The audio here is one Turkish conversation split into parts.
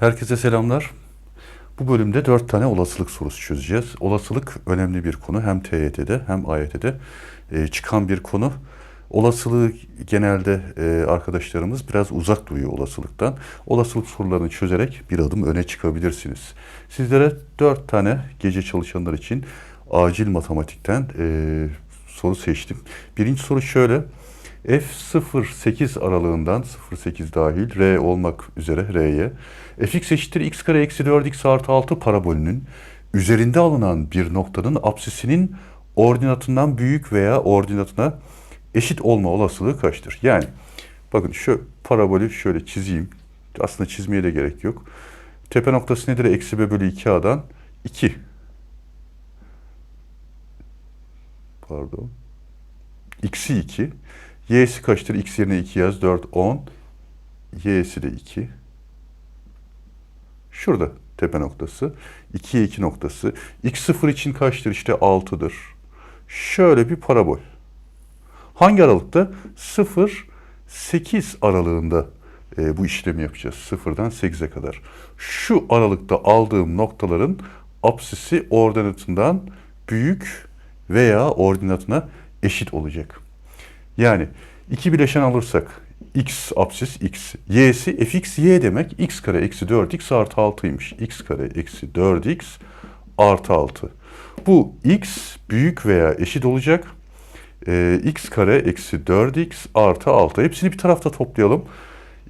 Herkese selamlar. Bu bölümde dört tane olasılık sorusu çözeceğiz. Olasılık önemli bir konu. Hem TYT'de hem AYT'de e, çıkan bir konu. Olasılığı genelde e, arkadaşlarımız biraz uzak duruyor olasılıktan. Olasılık sorularını çözerek bir adım öne çıkabilirsiniz. Sizlere dört tane gece çalışanlar için acil matematikten e, soru seçtim. Birinci soru şöyle. F08 aralığından 08 dahil R olmak üzere R'ye fx eşittir x kare eksi 4x artı 6 parabolünün üzerinde alınan bir noktanın apsisinin ordinatından büyük veya ordinatına eşit olma olasılığı kaçtır? Yani bakın şu parabolü şöyle çizeyim. Aslında çizmeye de gerek yok. Tepe noktası nedir? Eksi b bölü 2a'dan 2. Pardon. X'i 2. Y'si kaçtır? X yerine 2 yaz. 4, 10. Y'si de 2. Şurada tepe noktası. 2'ye 2 noktası. X0 için kaçtır? İşte 6'dır. Şöyle bir parabol. Hangi aralıkta? 0, 8 aralığında e, bu işlemi yapacağız. 0'dan 8'e kadar. Şu aralıkta aldığım noktaların apsisi ordinatından büyük veya ordinatına eşit olacak. Yani iki bileşen alırsak x apsis x, y'si fx y demek x kare eksi 4x artı 6'ymış. x kare eksi 4x artı 6. Bu x büyük veya eşit olacak. Ee, x kare eksi 4x artı 6. Hepsini bir tarafta toplayalım.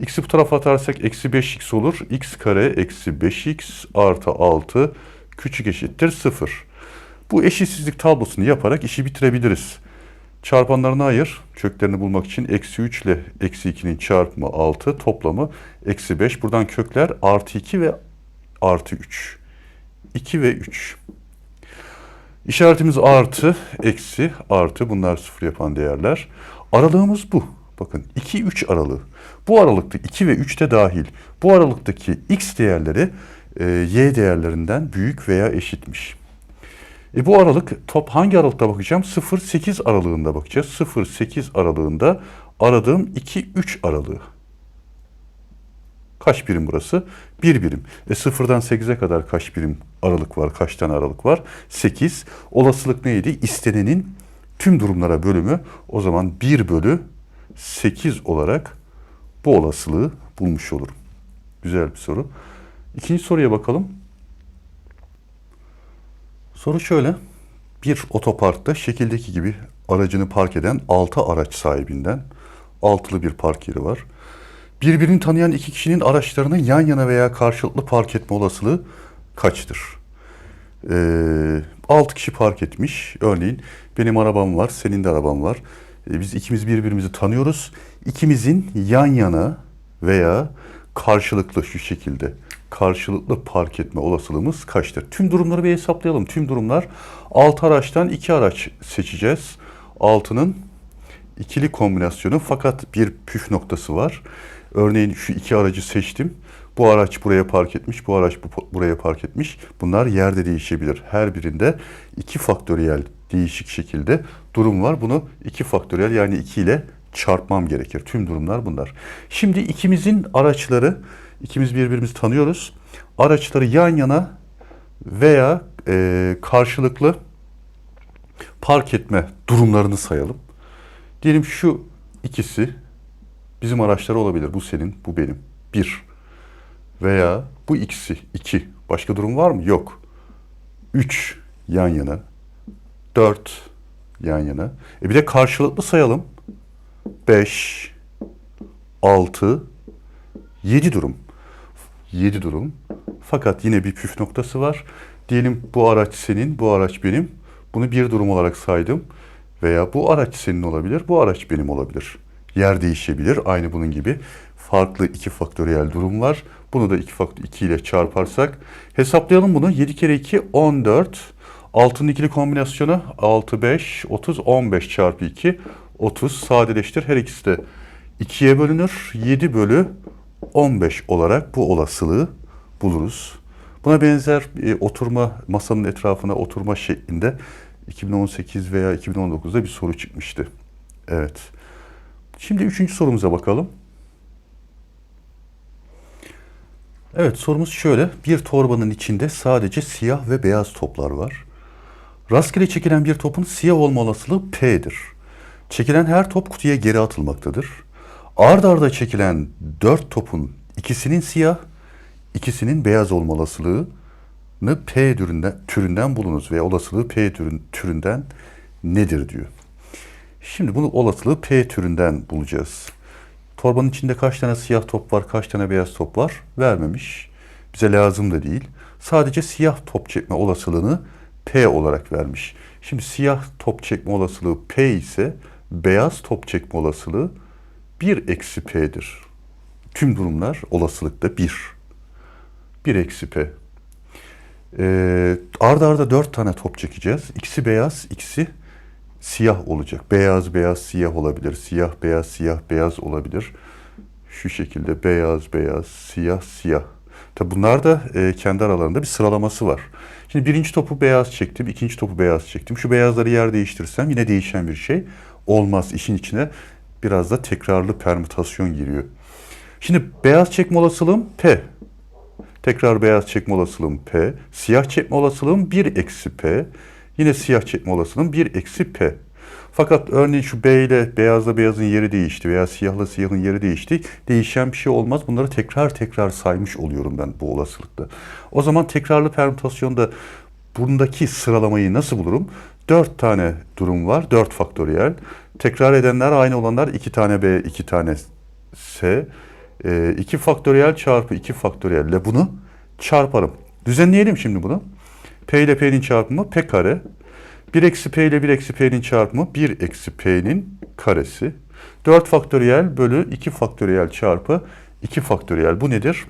x'i bu tarafa atarsak eksi 5x olur. x kare eksi 5x artı 6 küçük eşittir 0. Bu eşitsizlik tablosunu yaparak işi bitirebiliriz. Çarpanlarını ayır. Köklerini bulmak için eksi 3 ile eksi 2'nin çarpımı 6 toplamı eksi 5. Buradan kökler artı 2 ve artı 3. 2 ve 3. İşaretimiz artı, eksi, artı. Bunlar sıfır yapan değerler. Aralığımız bu. Bakın 2-3 aralığı. Bu aralıkta 2 ve 3 de dahil. Bu aralıktaki x değerleri e, y değerlerinden büyük veya eşitmiş. E bu aralık top hangi aralıkta bakacağım? 0-8 aralığında bakacağız. 0-8 aralığında aradığım 2-3 aralığı. Kaç birim burası? 1 birim. E 0'dan 8'e kadar kaç birim aralık var? Kaç tane aralık var? 8. Olasılık neydi? İstenenin tüm durumlara bölümü o zaman 1 bölü 8 olarak bu olasılığı bulmuş olurum. Güzel bir soru. İkinci soruya bakalım. Soru şöyle. Bir otoparkta şekildeki gibi aracını park eden 6 araç sahibinden altılı bir park yeri var. Birbirini tanıyan iki kişinin araçlarının yan yana veya karşılıklı park etme olasılığı kaçtır? Ee, 6 kişi park etmiş. Örneğin benim arabam var, senin de araban var. Ee, biz ikimiz birbirimizi tanıyoruz. İkimizin yan yana veya karşılıklı şu şekilde karşılıklı park etme olasılığımız kaçtır? Tüm durumları bir hesaplayalım. Tüm durumlar 6 araçtan 2 araç seçeceğiz. 6'nın ikili kombinasyonu fakat bir püf noktası var. Örneğin şu iki aracı seçtim. Bu araç buraya park etmiş, bu araç bu, buraya park etmiş. Bunlar yerde değişebilir. Her birinde iki faktöriyel değişik şekilde durum var. Bunu iki faktöriyel yani 2 ile çarpmam gerekir. Tüm durumlar bunlar. Şimdi ikimizin araçları İkimiz birbirimizi tanıyoruz. Araçları yan yana veya e, karşılıklı park etme durumlarını sayalım. Diyelim şu ikisi bizim araçları olabilir. Bu senin, bu benim. Bir. Veya bu ikisi, iki. Başka durum var mı? Yok. Üç yan yana. Dört yan yana. E bir de karşılıklı sayalım. Beş, altı, yedi durum. 7 durum. Fakat yine bir püf noktası var. Diyelim bu araç senin, bu araç benim. Bunu bir durum olarak saydım. Veya bu araç senin olabilir, bu araç benim olabilir. Yer değişebilir. Aynı bunun gibi farklı iki faktöriyel durum var. Bunu da 2 faktör 2 ile çarparsak hesaplayalım bunu. 7 kere 2 14. Altının ikili kombinasyonu 6 5 30 15 çarpı 2 30 sadeleştir. Her ikisi de 2'ye bölünür. 7 bölü 15 olarak bu olasılığı buluruz. Buna benzer e, oturma masanın etrafına oturma şeklinde 2018 veya 2019'da bir soru çıkmıştı. Evet. Şimdi üçüncü sorumuza bakalım. Evet sorumuz şöyle. Bir torbanın içinde sadece siyah ve beyaz toplar var. Rastgele çekilen bir topun siyah olma olasılığı P'dir. Çekilen her top kutuya geri atılmaktadır. Ard arda çekilen dört topun ikisinin siyah, ikisinin beyaz olma olasılığını P türünden, türünden bulunuz ve olasılığı P türün, türünden nedir diyor. Şimdi bunu olasılığı P türünden bulacağız. Torbanın içinde kaç tane siyah top var, kaç tane beyaz top var vermemiş. Bize lazım da değil. Sadece siyah top çekme olasılığını P olarak vermiş. Şimdi siyah top çekme olasılığı P ise beyaz top çekme olasılığı 1 eksi P'dir. Tüm durumlar olasılıkta 1. 1 eksi P. Ee, arda arda 4 tane top çekeceğiz. İkisi beyaz, ikisi siyah olacak. Beyaz, beyaz, siyah olabilir. Siyah, beyaz, siyah, beyaz olabilir. Şu şekilde beyaz, beyaz, siyah, siyah. Tabi bunlar da e, kendi aralarında bir sıralaması var. Şimdi birinci topu beyaz çektim, ikinci topu beyaz çektim. Şu beyazları yer değiştirsem yine değişen bir şey olmaz. İşin içine biraz da tekrarlı permütasyon giriyor. Şimdi beyaz çekme olasılığım P. Tekrar beyaz çekme olasılığım P. Siyah çekme olasılığım 1 eksi P. Yine siyah çekme olasılığım 1 eksi P. Fakat örneğin şu B ile beyazla beyazın yeri değişti veya siyahla siyahın yeri değişti. Değişen bir şey olmaz. Bunları tekrar tekrar saymış oluyorum ben bu olasılıkta. O zaman tekrarlı permütasyonda bundaki sıralamayı nasıl bulurum? 4 tane durum var. 4 faktöriyel. Tekrar edenler aynı olanlar 2 tane B, 2 tane S. 2 faktöriyel çarpı 2 faktöriyel ile bunu çarparım. Düzenleyelim şimdi bunu. P ile P'nin çarpımı P kare. 1 eksi P ile 1 eksi P'nin çarpımı 1 eksi P'nin karesi. 4 faktöriyel bölü 2 faktöriyel çarpı 2 faktöriyel. Bu nedir?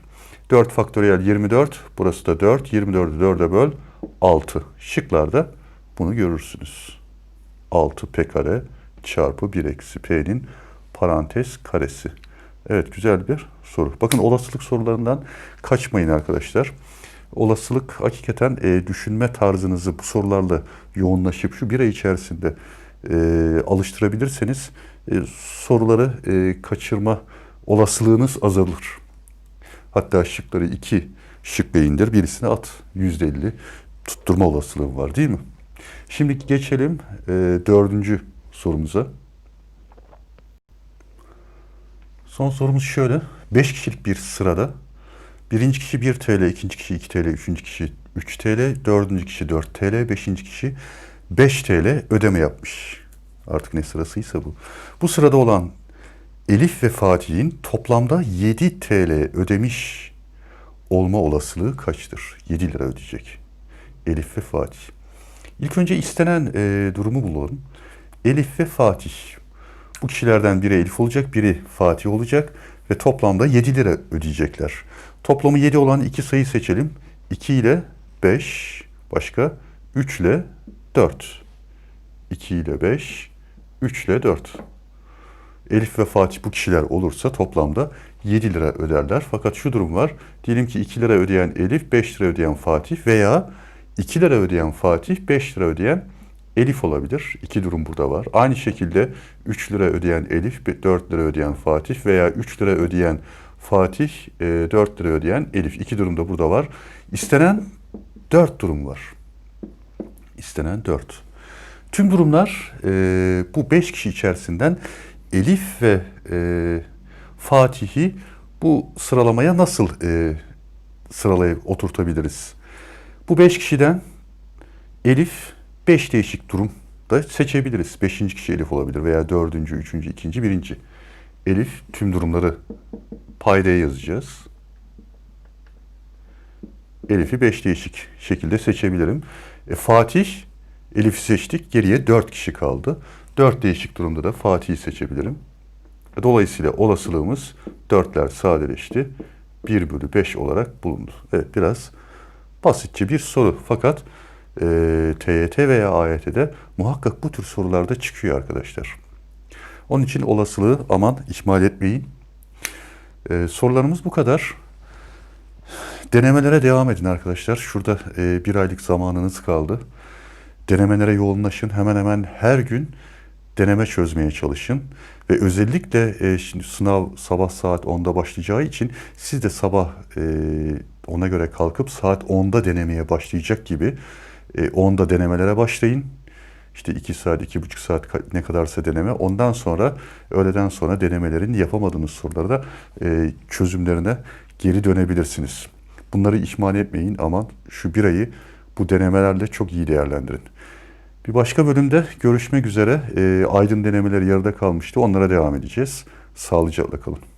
4 faktöriyel 24. Burası da 4. 24'ü 4'e böl 6. Şıklarda bunu görürsünüz. 6 P kare çarpı 1 eksi P'nin parantez karesi. Evet güzel bir soru. Bakın olasılık sorularından kaçmayın arkadaşlar olasılık hakikaten e, düşünme tarzınızı bu sorularla yoğunlaşıp şu bir ay içerisinde e, alıştırabilirseniz e, soruları e, kaçırma olasılığınız azalır. Hatta şıkları iki şıkla indir, birisine at. Yüzde elli tutturma olasılığı var değil mi? Şimdi geçelim e, dördüncü sorumuza. Son sorumuz şöyle. Beş kişilik bir sırada Birinci kişi 1 TL, ikinci kişi 2 TL, üçüncü kişi 3 TL, dördüncü kişi 4 TL, beşinci kişi 5 TL ödeme yapmış. Artık ne sırasıysa bu. Bu sırada olan Elif ve Fatih'in toplamda 7 TL ödemiş olma olasılığı kaçtır? 7 lira ödeyecek. Elif ve Fatih. İlk önce istenen e, durumu bulalım. Elif ve Fatih. Bu kişilerden biri Elif olacak, biri Fatih olacak ve toplamda 7 lira ödeyecekler. Toplamı 7 olan iki sayı seçelim. 2 ile 5, başka 3 ile 4. 2 ile 5, 3 ile 4. Elif ve Fatih bu kişiler olursa toplamda 7 lira öderler. Fakat şu durum var. Diyelim ki 2 lira ödeyen Elif, 5 lira ödeyen Fatih veya 2 lira ödeyen Fatih, 5 lira ödeyen Elif olabilir. İki durum burada var. Aynı şekilde 3 lira ödeyen Elif, 4 lira ödeyen Fatih veya 3 lira ödeyen Fatih, e, 4 lira ödeyen Elif. İki durumda burada var. İstenen 4 durum var. İstenen 4. Tüm durumlar e, bu 5 kişi içerisinden Elif ve e, Fatih'i bu sıralamaya nasıl e, sıralayıp oturtabiliriz? Bu 5 kişiden Elif 5 değişik durum da seçebiliriz. Beşinci kişi Elif olabilir veya dördüncü, üçüncü, ikinci, birinci. Elif tüm durumları paydaya yazacağız. Elif'i beş değişik şekilde seçebilirim. E, Fatih, Elif'i seçtik. Geriye dört kişi kaldı. Dört değişik durumda da Fatih'i seçebilirim. E, dolayısıyla olasılığımız dörtler sadeleşti. 1 bölü 5 olarak bulundu. Evet biraz basitçe bir soru. Fakat e, TYT veya AYT'de muhakkak bu tür sorularda çıkıyor arkadaşlar. Onun için olasılığı aman ihmal etmeyin. Ee, sorularımız bu kadar. Denemelere devam edin arkadaşlar. Şurada e, bir aylık zamanınız kaldı. Denemelere yoğunlaşın. Hemen hemen her gün deneme çözmeye çalışın. Ve özellikle e, şimdi sınav sabah saat 10'da başlayacağı için siz de sabah e, ona göre kalkıp saat 10'da denemeye başlayacak gibi e, 10'da denemelere başlayın. İşte 2 saat, 2,5 saat ne kadarsa deneme. Ondan sonra öğleden sonra denemelerin yapamadığınız soruları da e, çözümlerine geri dönebilirsiniz. Bunları ihmal etmeyin ama şu bir ayı bu denemelerle çok iyi değerlendirin. Bir başka bölümde görüşmek üzere. E, aydın denemeleri yarıda kalmıştı. Onlara devam edeceğiz. Sağlıcakla kalın.